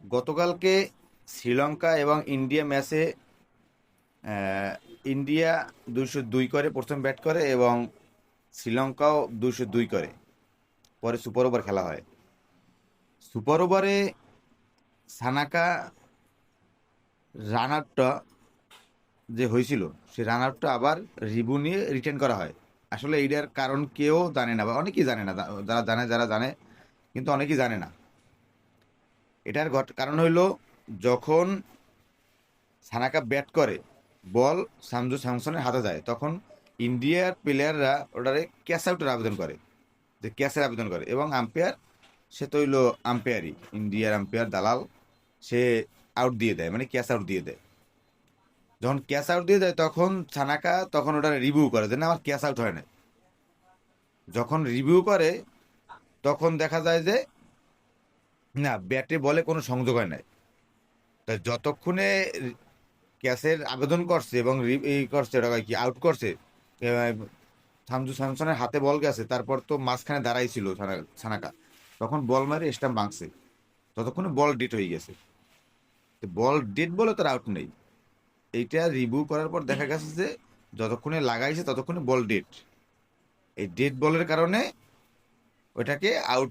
গতকালকে শ্রীলঙ্কা এবং ইন্ডিয়া ম্যাচে ইন্ডিয়া দুশো দুই করে প্রথম ব্যাট করে এবং শ্রীলঙ্কাও দুশো দুই করে। পরে সুপার ওভার খেলা হয়। সুপার ওভারে সানাকা রান আউটটা যে হয়েছিল, সেই রান আউটটা আবার রিভিউ নিয়ে রিটার্ন করা হয়। আসলে এইটার কারণ কেউ জানে না বা অনেকেই জানে না, যারা জানে যারা জানে, কিন্তু অনেকেই জানে না। এটার কারণ হইল যখন সানাকা ব্যাট করে, বল সামজু স্যামসনের হাতে যায়, তখন ইন্ডিয়ার প্লেয়াররা ওটারে ক্যাশ আউটের আবেদন করে, যে ক্যাশের আবেদন করে এবং আম্পায়ার সে তো হইল আম্পায়ারই ইন্ডিয়ার আম্পায়ার দালাল, সে আউট দিয়ে দেয় মানে ক্যাশ আউট দিয়ে দেয়। যখন ক্যাশ আউট দিয়ে দেয়, তখন সানাকা তখন ওটা রিভিউ করে, যে না, আমার ক্যাশ আউট হয় না যখন রিভিউ করে, তখন দেখা যায় যে না ব্যাটে বলে কোনো সংযোগ হয় নাই। তা যতক্ষণে ক্যাশের আবেদন করছে এবং এই করছে, ওটা কি আউট করছে সামজু স্যামসনের হাতে বল গেছে, তারপর তো মাঝখানে দাঁড়াইছিল সানা- সানাকা, তখন বল মারে স্টাম্প ভাঙছে। ততক্ষণে বল ডেট হয়ে গেছে। বল ডেট বলে তার আউট নেই। এইটা রিভিউ করার পর দেখা গেছে যে যতক্ষণে লাগাইছে ততক্ষণে বল ডেট এই ডেট বলের কারণে ওটাকে আউট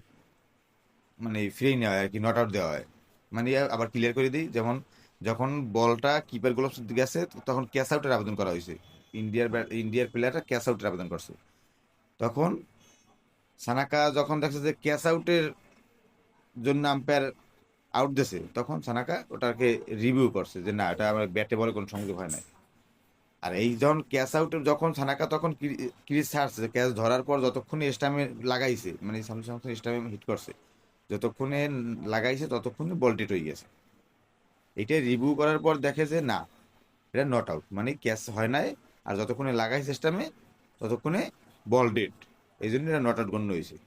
মানে ফ্রি নেওয়া হয় আর কি নট আউট দেওয়া হয়। মানে আবার ক্লিয়ার করে দিই, যেমন যখন বলটা কিপার গ্লোভস গেছে তখন ক্যাচ আউটের আবেদন করা হয়েছে। ইন্ডিয়ার ইন্ডিয়ার প্লেয়ারটা ক্যাচ আউটের আবেদন করছে। তখন সানাকা যখন দেখছে যে ক্যাচ আউটের জন্য আম্পায়ার আউট দিয়েছে, তখন সানাকা ওটাকে রিভিউ করছে যে না, এটা আমার ব্যাটে বলে কোনো সংযোগ হয় না আর এই যখন ক্যাচ আউট যখন সানাকা তখন ক্রিজ ছাড়ছে ক্যাচ ধরার পর যতক্ষণে স্টামে লাগাইছে মানে স্যামসাং স্টামে হিট করছে যতক্ষণে লাগাইছে, ততক্ষণে বলটি হয়ে গেছে। এটা রিভিউ করার পর দেখে যে না, এটা নট আউট মানে ক্যাচ হয় নাই, আর যতক্ষণে লাগাই সিস্টেমে ততক্ষণে বল ডেট এই জন্য এটা নট আউট গণ্য হয়েছে।